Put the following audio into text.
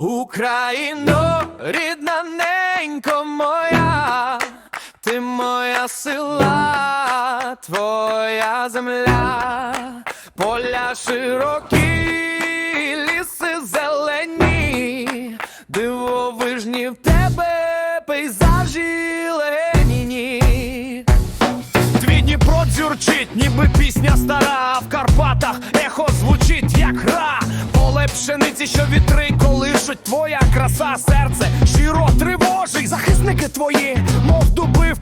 Україно, рідна ненько моя, ти моя сила, твоя земля, поля широкі, ліси зелені, дивовижні в тебе пейзажі легені. Твій Дніпро дзюрчить, ніби пісня стара пшениці, що вітри колишуть, твоя краса, серце щиро тривожить. Захисники твої, мов дуби